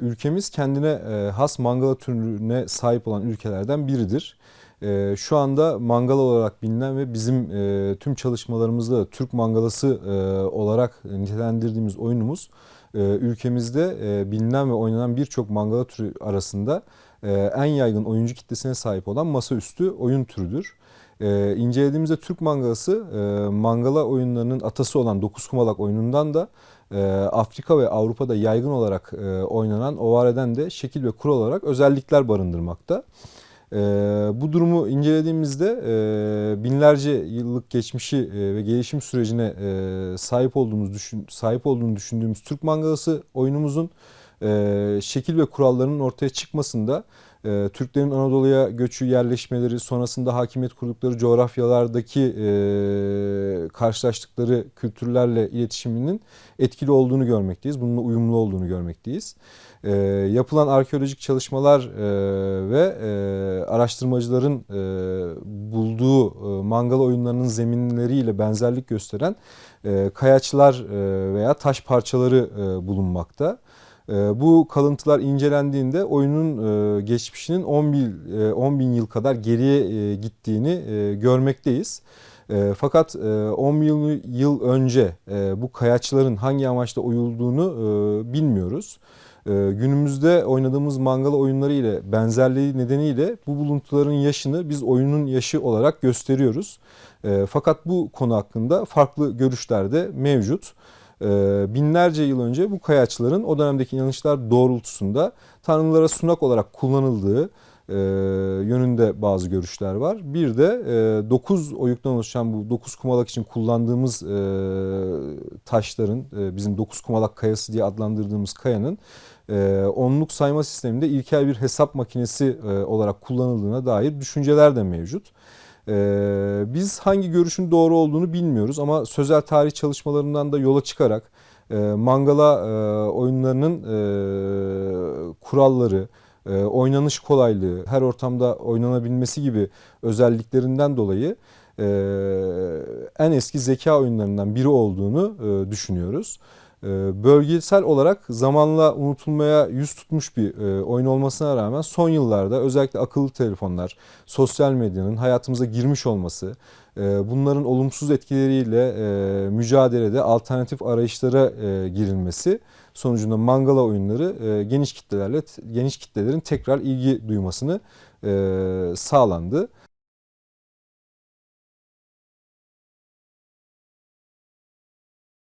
ülkemiz kendine e, has mangala türüne sahip olan ülkelerden biridir. E, Şu anda mangal olarak bilinen ve bizim e, tüm çalışmalarımızda da Türk mangalası olarak nitelendirdiğimiz oyunumuz ülkemizde bilinen ve oynanan birçok mangala türü arasında en yaygın oyuncu kitlesine sahip olan masaüstü oyun türüdür. E, incelediğimizde Türk mangalası e, mangala oyunlarının atası olan dokuz kumalak oyunundan da e, Afrika ve Avrupa'da yaygın olarak e, oynanan Ovare'den de şekil ve kural olarak özellikler barındırmakta. E, bu durumu incelediğimizde e, binlerce yıllık geçmişi e, ve gelişim sürecine e, sahip olduğumuz düşün, sahip olduğunu düşündüğümüz Türk mangalası oyunumuzun e, şekil ve kurallarının ortaya çıkmasında e, Türklerin Anadolu'ya göçü, yerleşmeleri, sonrasında hakimiyet kurdukları coğrafyalardaki e, karşılaştıkları kültürlerle iletişiminin etkili olduğunu görmekteyiz. Bununla uyumlu olduğunu görmekteyiz. E, yapılan arkeolojik çalışmalar ve araştırmacıların bulduğu e, mangal oyunlarının zeminleriyle benzerlik gösteren e, kayaçlar veya taş parçaları bulunmakta. E, Bu kalıntılar incelendiğinde oyunun e, geçmişinin 10 bin, e, 10 bin yıl kadar geriye e, gittiğini e, görmekteyiz. Fakat e, 10 bin yıl, yıl önce bu kayaçların hangi amaçla oyulduğunu bilmiyoruz. Günümüzde oynadığımız mangala oyunları ile benzerliği nedeniyle bu buluntuların yaşını biz oyunun yaşı olarak gösteriyoruz. Fakat bu konu hakkında farklı görüşler de mevcut. Ee, binlerce yıl önce bu kayaçların o dönemdeki inanışlar doğrultusunda tanrılara sunak olarak kullanıldığı e, yönünde bazı görüşler var. Bir de 9 oyuktan oluşan bu 9 kumalak için kullandığımız e, taşların e, bizim 9 kumalak kayası diye adlandırdığımız kayanın e, onluk sayma sisteminde ilkel bir hesap makinesi e, olarak kullanıldığına dair düşünceler de mevcut. Ee, biz hangi görüşün doğru olduğunu bilmiyoruz ama sözel tarih çalışmalarından da yola çıkarak e, mangala e, oyunlarının e, kuralları, oynanış kolaylığı, her ortamda oynanabilmesi gibi özelliklerinden dolayı en eski zeka oyunlarından biri olduğunu düşünüyoruz. E, Bölgesel olarak zamanla unutulmaya yüz tutmuş bir e, oyun olmasına rağmen son yıllarda özellikle akıllı telefonlar, sosyal medyanın hayatımıza girmiş olması, e, bunların olumsuz etkileriyle e, mücadelede alternatif arayışlara girilmesi sonucunda mangala oyunları geniş kitlelerle geniş kitlelerin tekrar ilgi duymasını sağlandı.